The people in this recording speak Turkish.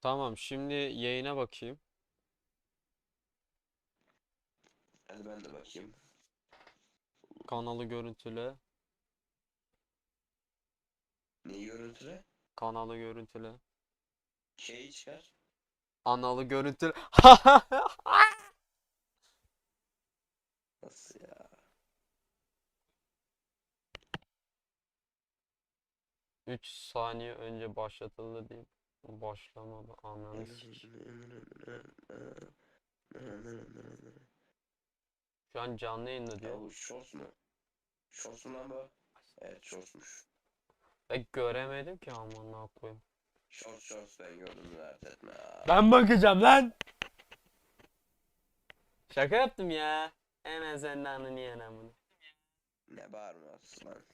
Tamam şimdi yayına bakayım. Hadi ben de bakayım. Kanalı görüntüle. Neyi görüntüle? Kanalı görüntüle. Şeyi çıkar. Analı görüntüle. Nasıl ya? 3 saniye önce başlatıldı diyeyim. Başlamadı ananı sikeyim. Şu an canlı yayında Ya diyor. bu shorts mu? Shorts mu lan bu? Evet shortsmuş. Ben göremedim ki aman ne koyayım. Shorts shorts ben gördüm dert etme ya. Ben bakacağım lan. Şaka yaptım ya. Hemen senin anını yenem bunu. Ne bağırmıyorsun lan?